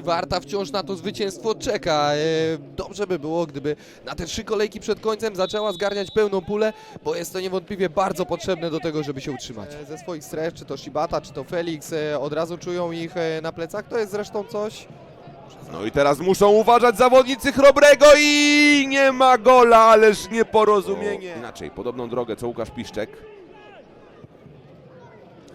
Warta wciąż na to zwycięstwo czeka. E, Dobrze by było, gdyby na te trzy kolejki przed końcem zaczęła zgarniać pełną pulę, bo jest to niewątpliwie bardzo potrzebne do tego, żeby się utrzymać. E, Ze swoich stref, czy to Shibata, czy to Felix, e, od razu czują ich na plecach. To jest zresztą coś, No i teraz muszą uważać zawodnicy Chrobrego i nie ma gola, ależ nieporozumienie. Inaczej, podobną drogę co Łukasz Piszczek.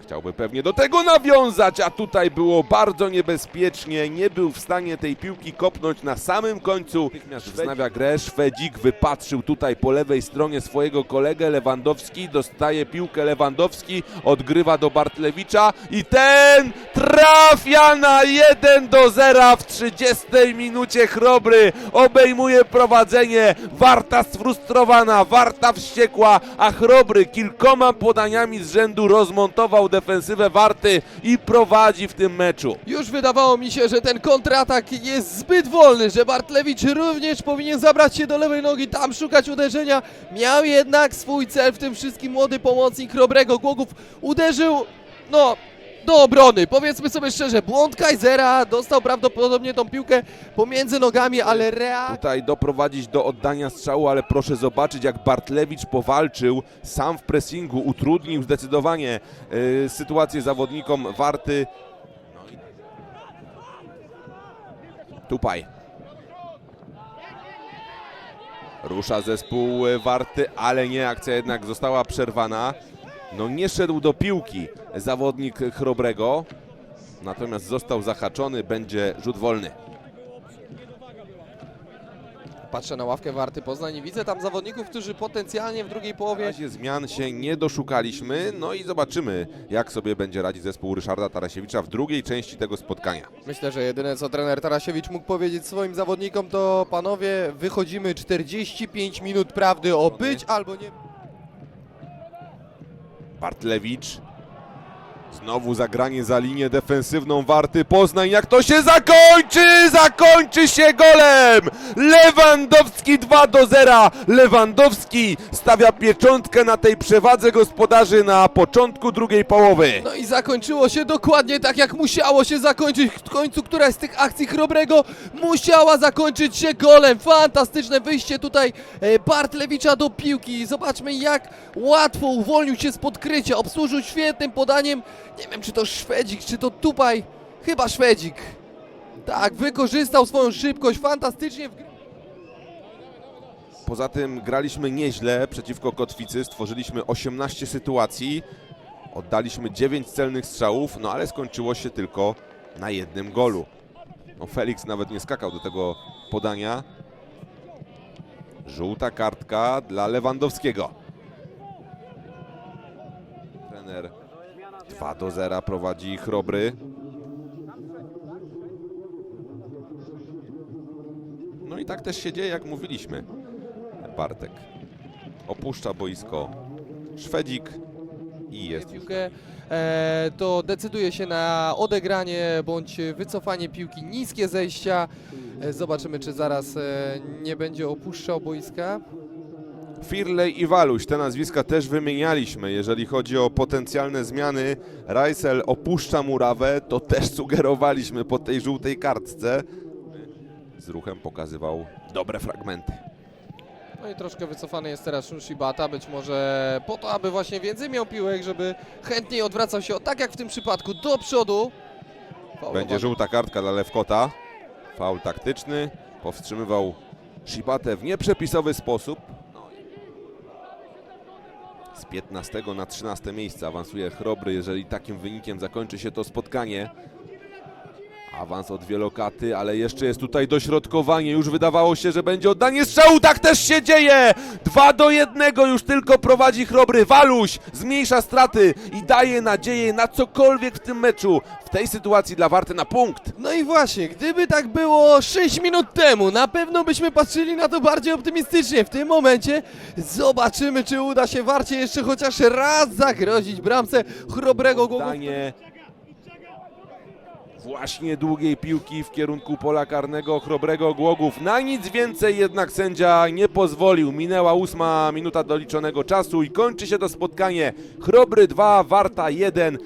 Chciałby pewnie do tego nawiązać, a tutaj było bardzo niebezpiecznie. Nie był w stanie tej piłki kopnąć na samym końcu. Wznawia grę. Szwedzik wypatrzył tutaj po lewej stronie swojego kolegę Lewandowski. Dostaje piłkę Lewandowski, odgrywa do Bartlewicza i ten trafia na 1 do 0 w 30 minucie. Chrobry obejmuje prowadzenie. Warta sfrustrowana, Warta wściekła, a Chrobry kilkoma podaniami z rzędu rozmontował defensywę Warty i prowadzi w tym meczu. Już wydawało mi się, że ten kontratak jest zbyt wolny, że Bartlewicz również powinien zabrać się do lewej nogi, tam szukać uderzenia. Miał jednak swój cel w tym wszystkim młody pomocnik Chrobrego. Głogów uderzył, no, do obrony. Powiedzmy sobie szczerze, błąd Kaisera, dostał prawdopodobnie tą piłkę pomiędzy nogami, ale reakcja... Tutaj doprowadzić do oddania strzału, ale proszę zobaczyć, jak Bartlewicz powalczył sam w pressingu, utrudnił zdecydowanie yy, sytuację zawodnikom Warty. No i... Tupaj. Rusza zespół y, Warty, ale nie, akcja jednak została przerwana. No nie szedł do piłki zawodnik Chrobrego, natomiast został zahaczony, będzie rzut wolny. Patrzę na ławkę Warty Poznań i widzę tam zawodników, którzy potencjalnie w drugiej połowie razie zmian się nie doszukaliśmy, no i zobaczymy, jak sobie będzie radzić zespół Ryszarda Tarasiewicza w drugiej części tego spotkania. Myślę, że jedyne co trener Tarasiewicz mógł powiedzieć swoim zawodnikom to panowie, wychodzimy 45 minut prawdy o być albo nie. Bartlewicz. Znowu zagranie za linię defensywną Warty Poznań. Jak to się zakończy? Zakończy się golem! Lewandowski 2 do 0. Lewandowski stawia pieczątkę na tej przewadze gospodarzy na początku drugiej połowy. No i zakończyło się dokładnie tak jak musiało się zakończyć. W końcu któraś z tych akcji Chrobrego musiała zakończyć się golem. Fantastyczne wyjście tutaj e, Bartlewicza do piłki. Zobaczmy jak łatwo uwolnił się z podkrycia. Obsłużył świetnym podaniem. Nie wiem czy to Szwedzik, czy to Tupaj. Chyba Szwedzik. Tak, wykorzystał swoją szybkość fantastycznie. wgry- Poza tym graliśmy nieźle przeciwko Kotwicy, stworzyliśmy 18 sytuacji, oddaliśmy 9 celnych strzałów, no ale skończyło się tylko na jednym golu. No Felix nawet nie skakał do tego podania. Żółta kartka dla Lewandowskiego. Trener 2 do 0 prowadzi Chrobry. No i tak też się dzieje, jak mówiliśmy. Bartek opuszcza boisko. Szwedzik i jest piłkę, e, to decyduje się na odegranie bądź wycofanie piłki, niskie zejścia. E, zobaczymy, czy zaraz e, nie będzie opuszczał boiska. Firley i Waluś, te nazwiska też wymienialiśmy. Jeżeli chodzi o potencjalne zmiany, Reisel opuszcza murawę, to też sugerowaliśmy po tej żółtej kartce. Z ruchem pokazywał dobre fragmenty. No i troszkę wycofany jest teraz Shibata, być może po to, aby właśnie więcej miał piłek, żeby chętniej odwracał się, tak jak w tym przypadku, do przodu. Będzie żółta kartka dla Lewkota. Faul taktyczny. Powstrzymywał Shibatę w nieprzepisowy sposób. Z 15 na 13 miejsce awansuje Chrobry. Jeżeli takim wynikiem zakończy się to spotkanie. Awans od wielokaty, ale jeszcze jest tutaj dośrodkowanie. Już wydawało się, że będzie oddanie strzału. Tak też się dzieje! 2 do 1 już tylko prowadzi Chrobry. Waluś zmniejsza straty i daje nadzieję na cokolwiek w tym meczu. W tej sytuacji dla Warty na punkt. No i właśnie, gdyby tak było 6 minut temu, na pewno byśmy patrzyli na to bardziej optymistycznie. W tym momencie zobaczymy, czy uda się Warcie jeszcze chociaż raz zagrozić bramce chrobrego. Danie właśnie długiej piłki w kierunku pola karnego Chrobrego Głogów. Na nic więcej jednak sędzia nie pozwolił. Minęła ósma minuta doliczonego czasu i kończy się to spotkanie. Chrobry 2, Warta 1.